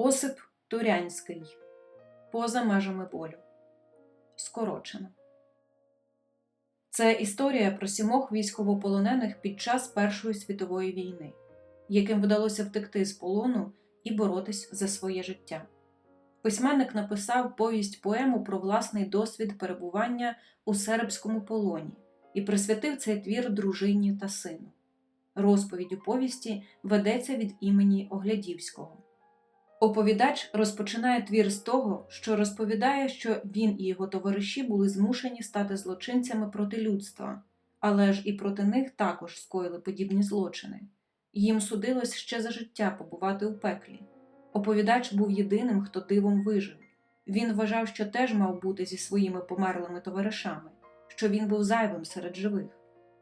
Осип Турянський Поза межами болю. Скорочено. Це історія про сімох військовополонених під час Першої світової війни, яким вдалося втекти з полону і боротись за своє життя. Письменник написав повість поему про власний досвід перебування у сербському полоні і присвятив цей твір дружині та сину. Розповідь у повісті ведеться від імені Оглядівського. Оповідач розпочинає твір з того, що розповідає, що він і його товариші були змушені стати злочинцями проти людства, але ж і проти них також скоїли подібні злочини. Їм судилось ще за життя побувати у пеклі. Оповідач був єдиним, хто дивом вижив. Він вважав, що теж мав бути зі своїми померлими товаришами, що він був зайвим серед живих.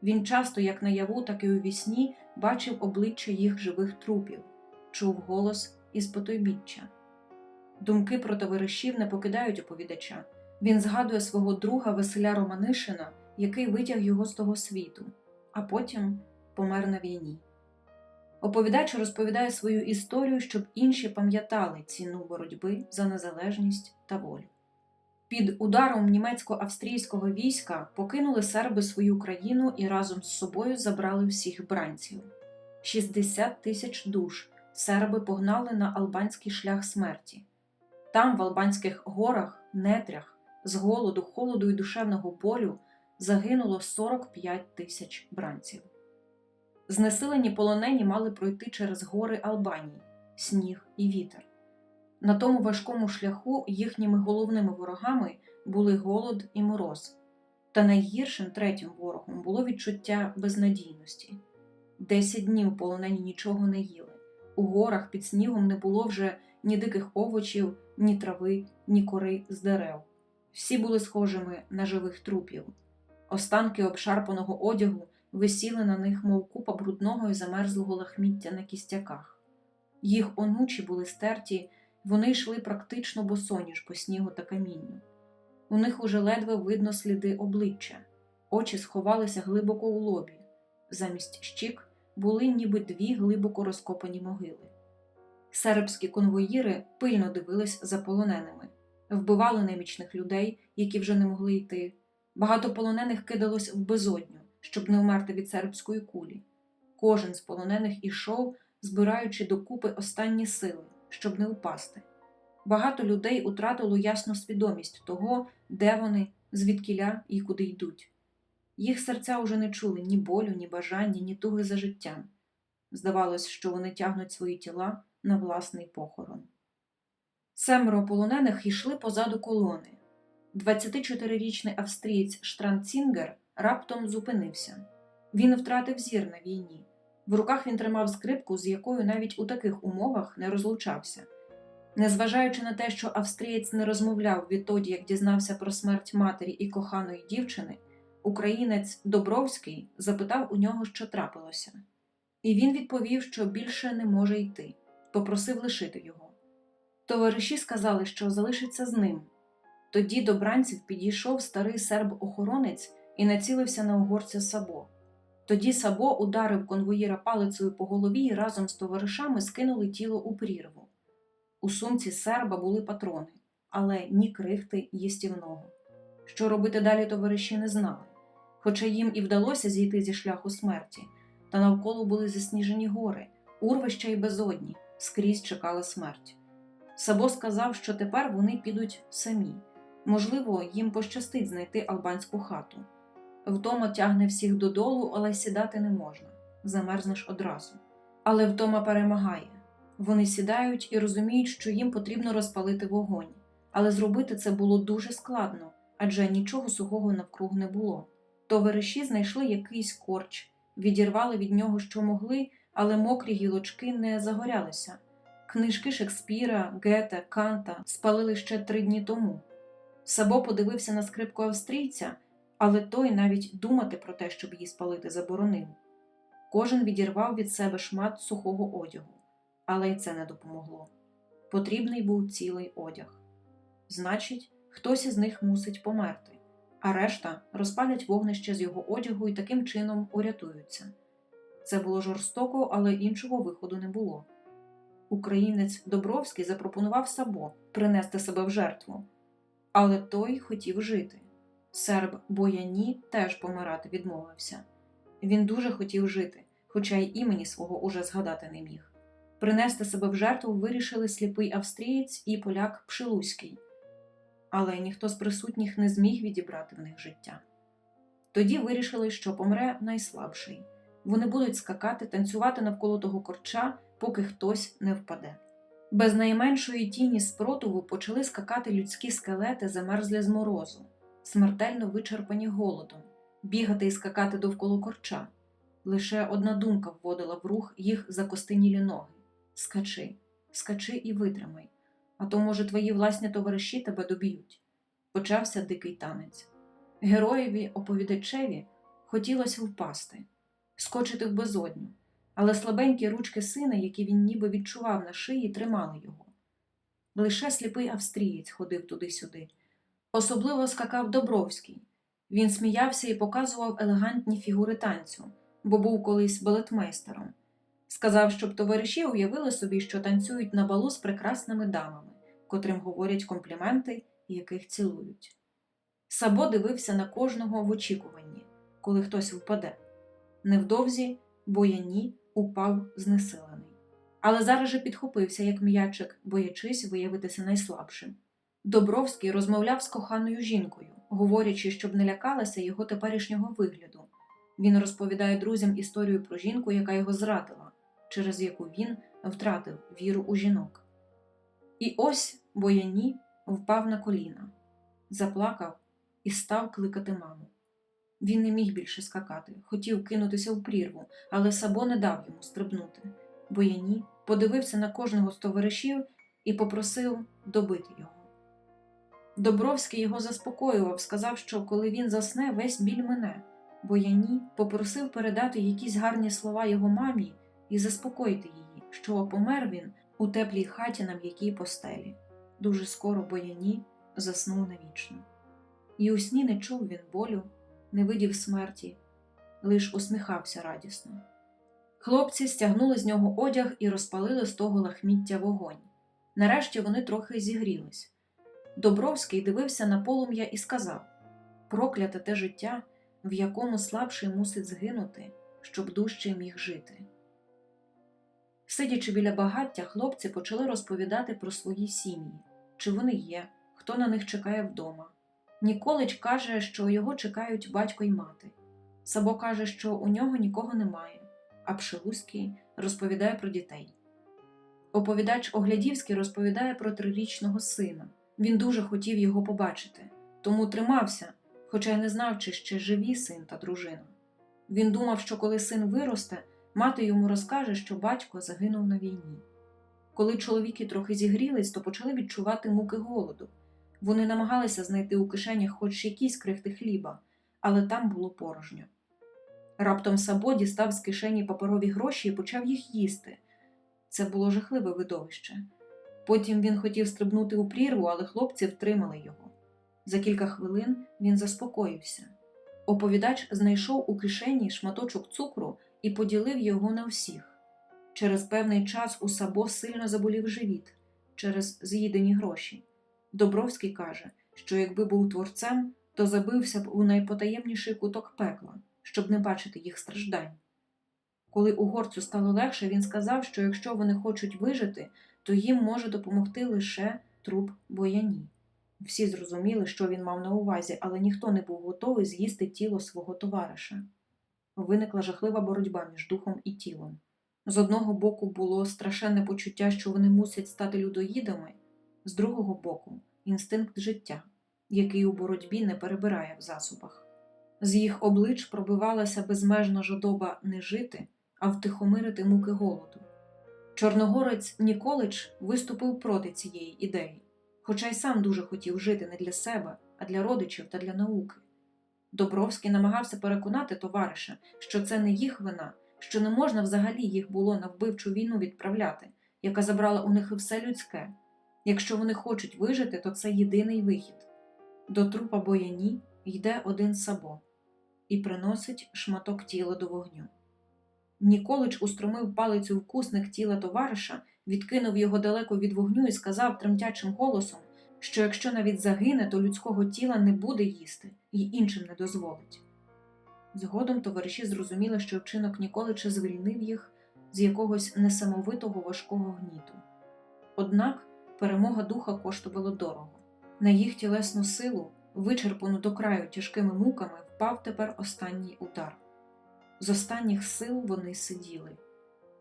Він часто, як наяву, так і у вісні, бачив обличчя їх живих трупів, чув голос із потойбіччя. Думки про товаришів не покидають оповідача. Він згадує свого друга Василя Романишина, який витяг його з того світу, а потім помер на війні. Оповідач розповідає свою історію, щоб інші пам'ятали ціну боротьби за незалежність та волю. Під ударом німецько-австрійського війська покинули серби свою країну і разом з собою забрали всіх бранців 60 тисяч душ серби погнали на албанський шлях смерті. Там, в Албанських горах, нетрях, з голоду, холоду і душевного болю загинуло 45 тисяч бранців. Знесилені полонені мали пройти через гори Албанії, сніг і вітер. На тому важкому шляху їхніми головними ворогами були голод і мороз, та найгіршим третім ворогом було відчуття безнадійності. Десять днів полонені нічого не їли. У горах під снігом не було вже ні диких овочів, ні трави, ні кори з дерев. Всі були схожими на живих трупів. Останки обшарпаного одягу висіли на них, мов купа брудного і замерзлого лахміття на кістяках. Їх онучі були стерті, вони йшли практично босоніж по снігу та камінню. У них уже ледве видно сліди обличчя, очі сховалися глибоко у лобі, замість щік були ніби дві глибоко розкопані могили. Сербські конвоїри пильно дивились за полоненими, вбивали немічних людей, які вже не могли йти. Багато полонених кидалось в безодню, щоб не вмерти від сербської кулі. Кожен з полонених ішов, збираючи докупи останні сили, щоб не впасти. Багато людей утратило ясну свідомість того, де вони, звідкіля і куди йдуть. Їх серця уже не чули ні болю, ні бажання, ні туги за життям. Здавалось, що вони тягнуть свої тіла на власний похорон. Семеро полонених йшли позаду колони. 24-річний австрієць Штранцінгер раптом зупинився. Він втратив зір на війні. В руках він тримав скрипку, з якою навіть у таких умовах не розлучався. Незважаючи на те, що австрієць не розмовляв відтоді, як дізнався про смерть матері і коханої дівчини, Українець Добровський запитав у нього, що трапилося, і він відповів, що більше не може йти, попросив лишити його. Товариші сказали, що залишиться з ним. Тоді до бранців підійшов старий серб-охоронець і націлився на угорця Сабо. Тоді Сабо ударив конвоїра палицею по голові і разом з товаришами скинули тіло у прірву. У сумці серба були патрони, але ні крихти їстівного. Що робити далі товариші не знали хоча їм і вдалося зійти зі шляху смерті, та навколо були засніжені гори, урвища й безодні, скрізь чекала смерть. Сабо сказав, що тепер вони підуть самі. Можливо, їм пощастить знайти албанську хату. Втома тягне всіх додолу, але сідати не можна замерзнеш одразу. Але втома перемагає. Вони сідають і розуміють, що їм потрібно розпалити вогонь, але зробити це було дуже складно адже нічого сухого навкруг не було. Товариші знайшли якийсь корч, відірвали від нього, що могли, але мокрі гілочки не загорялися. Книжки Шекспіра, Гета, Канта спалили ще три дні тому. Сабо подивився на скрипку австрійця, але той навіть думати про те, щоб її спалити, заборонив. Кожен відірвав від себе шмат сухого одягу, але й це не допомогло. Потрібний був цілий одяг. Значить, хтось із них мусить померти а решта розпалять вогнище з його одягу і таким чином урятуються. Це було жорстоко, але іншого виходу не було. Українець Добровський запропонував Сабо принести себе в жертву, але той хотів жити. Серб Бояні теж помирати відмовився. Він дуже хотів жити, хоча й імені свого уже згадати не міг. Принести себе в жертву вирішили сліпий австрієць і поляк Пшилуський, але ніхто з присутніх не зміг відібрати в них життя. Тоді вирішили, що помре найслабший. Вони будуть скакати, танцювати навколо того корча, поки хтось не впаде. Без найменшої тіні спротиву почали скакати людські скелети, замерзлі з морозу, смертельно вичерпані голодом, бігати і скакати довкола корча. Лише одна думка вводила в рух їх закостенілі ноги скачи, скачи і витримай, а то, може, твої власні товариші тебе доб'ють. Почався дикий танець. Героєві оповідачеві хотілося впасти, скочити в безодню, але слабенькі ручки сина, які він ніби відчував на шиї, тримали його. Лише сліпий австрієць ходив туди-сюди. Особливо скакав Добровський. Він сміявся і показував елегантні фігури танцю, бо був колись балетмейстером. Сказав, щоб товариші уявили собі, що танцюють на балу з прекрасними дамами, котрим говорять компліменти і яких цілують. Сабо дивився на кожного в очікуванні, коли хтось впаде. Невдовзі бояні упав знесилений. Але зараз же підхопився, як м'ячик, боячись виявитися найслабшим. Добровський розмовляв з коханою жінкою, говорячи, щоб не лякалася його теперішнього вигляду. Він розповідає друзям історію про жінку, яка його зрадила, через яку він втратив віру у жінок. І ось бояні впав на коліна, заплакав і став кликати маму. Він не міг більше скакати, хотів кинутися в прірву, але Сабо не дав йому стрибнути. Бояні подивився на кожного з товаришів і попросив добити його. Добровський його заспокоював, сказав, що коли він засне, весь біль мене. Бояні попросив передати якісь гарні слова його мамі і заспокоїти її, що помер він у теплій хаті на м'якій постелі. Дуже скоро бояні заснув навічно. І у сні не чув він болю, не видів смерті, лиш усміхався радісно. Хлопці стягнули з нього одяг і розпалили з того лахміття вогонь. Нарешті вони трохи зігрілись. Добровський дивився на полум'я і сказав прокляте те життя, в якому слабший мусить згинути, щоб дужчий міг жити. Сидячи біля багаття, хлопці почали розповідати про свої сім'ї, чи вони є, хто на них чекає вдома. Ніколич каже, що його чекають батько й мати. Сабо каже, що у нього нікого немає, а Пшелуський розповідає про дітей. Оповідач Оглядівський розповідає про трирічного сина. Він дуже хотів його побачити, тому тримався, хоча й не знав, чи ще живі син та дружина. Він думав, що коли син виросте, мати йому розкаже, що батько загинув на війні. Коли чоловіки трохи зігрілись, то почали відчувати муки голоду. Вони намагалися знайти у кишенях хоч якісь крихти хліба, але там було порожньо. Раптом Сабо дістав з кишені паперові гроші і почав їх їсти. Це було жахливе видовище. Потім він хотів стрибнути у прірву, але хлопці втримали його. За кілька хвилин він заспокоївся. Оповідач знайшов у кишені шматочок цукру і поділив його на всіх. Через певний час у Сабо сильно заболів живіт через з'їдені гроші. Добровський каже, що якби був творцем, то забився б у найпотаємніший куток пекла, щоб не бачити їх страждань. Коли угорцю стало легше, він сказав, що якщо вони хочуть вижити, то їм може допомогти лише труп бояні. Всі зрозуміли, що він мав на увазі, але ніхто не був готовий з'їсти тіло свого товариша. Виникла жахлива боротьба між духом і тілом. З одного боку було страшенне почуття, що вони мусять стати людоїдами, з другого боку інстинкт життя, який у боротьбі не перебирає в засобах. З їх облич пробивалася безмежна жадоба не жити, а втихомирити муки голоду. Чорногорець Ніколич виступив проти цієї ідеї, хоча й сам дуже хотів жити не для себе, а для родичів та для науки. Добровський намагався переконати товариша, що це не їх вина, що не можна взагалі їх було на вбивчу війну відправляти, яка забрала у них все людське. Якщо вони хочуть вижити, то це єдиний вихід. До трупа бояні йде один сабо і приносить шматок тіла до вогню. Ніколич устромив палицю в кусник тіла товариша, відкинув його далеко від вогню і сказав тремтячим голосом, що якщо навіть загине, то людського тіла не буде їсти і іншим не дозволить. Згодом товариші зрозуміли, що вчинок Ніколича звільнив їх з якогось несамовитого важкого гніту. Однак перемога духа коштувала дорого. На їх тілесну силу, вичерпану до краю тяжкими муками, впав тепер останній удар. З останніх сил вони сиділи.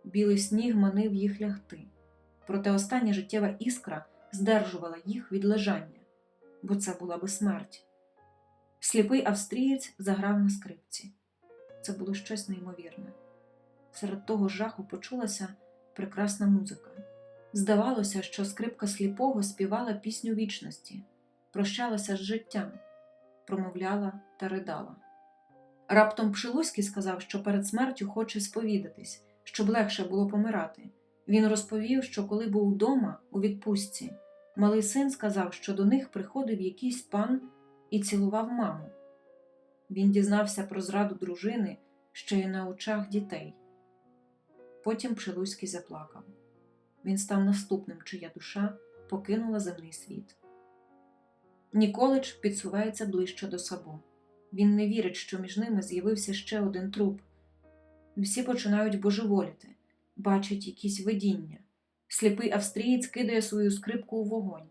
Білий сніг манив їх лягти, проте остання життєва іскра здержувала їх від лежання, бо це була би смерть. Сліпий австрієць заграв на скрипці. Це було щось неймовірне. Серед того жаху почулася прекрасна музика. Здавалося, що скрипка сліпого співала пісню вічності, прощалася з життям, промовляла та ридала. Раптом Пшилуський сказав, що перед смертю хоче сповідатись, щоб легше було помирати. Він розповів, що коли був удома у відпустці, малий син сказав, що до них приходив якийсь пан і цілував маму. Він дізнався про зраду дружини ще й на очах дітей. Потім Пшилуський заплакав. Він став наступним, чия душа покинула земний світ. Ніколич підсувається ближче до Сабо. Він не вірить, що між ними з'явився ще один труп. Всі починають божеволіти, бачать якісь видіння. Сліпий австрієць кидає свою скрипку у вогонь.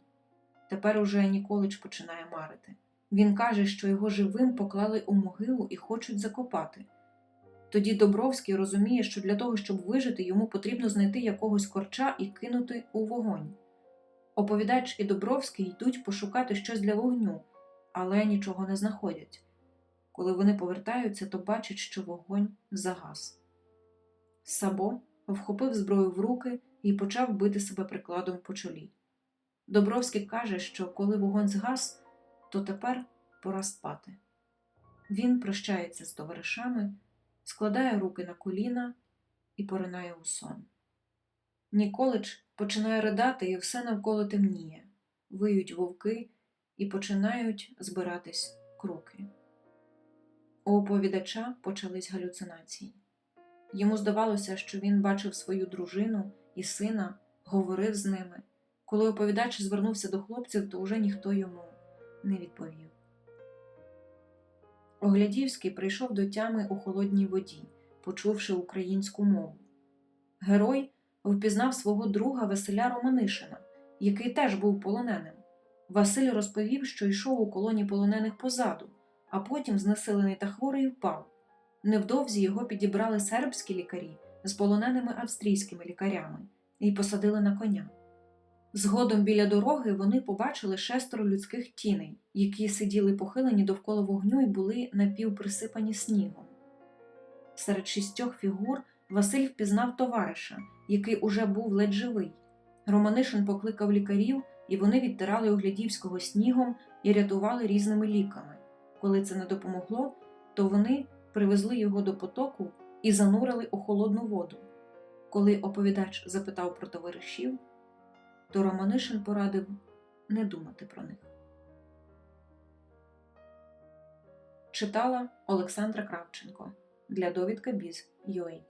Тепер уже Ніколич починає марити. Він каже, що його живим поклали у могилу і хочуть закопати. Тоді Добровський розуміє, що для того, щоб вижити, йому потрібно знайти якогось корча і кинути у вогонь. Оповідач і Добровський йдуть пошукати щось для вогню, але нічого не знаходять. Коли вони повертаються, то бачать, що вогонь загас. Сабо вхопив зброю в руки і почав бити себе прикладом по чолі. Добровський каже, що коли вогонь згас, то тепер пора спати. Він прощається з товаришами, складає руки на коліна і поринає у сон. Ніколич починає ридати, і все навколо темніє, виють вовки і починають збиратись кроки. У оповідача почались галюцинації. Йому здавалося, що він бачив свою дружину і сина, говорив з ними. Коли оповідач звернувся до хлопців, то уже ніхто йому не відповів. Оглядівський прийшов до тями у холодній воді, почувши українську мову. Герой впізнав свого друга Василя Романишина, який теж був полоненим. Василь розповів, що йшов у колоні полонених позаду, а потім, знесилений та хворий, впав. Невдовзі його підібрали сербські лікарі з полоненими австрійськими лікарями і посадили на коня. Згодом біля дороги вони побачили шестеро людських тіней, які сиділи похилені довкола вогню і були напівприсипані снігом. Серед шістьох фігур Василь впізнав товариша, який уже був ледь живий. Романишин покликав лікарів, і вони відтирали оглядівського снігом і рятували різними ліками. Коли це не допомогло, то вони привезли його до потоку і занурили у холодну воду. Коли оповідач запитав про товаришів, то Романишин порадив не думати про них. Читала Олександра Кравченко для довідка Біз.UA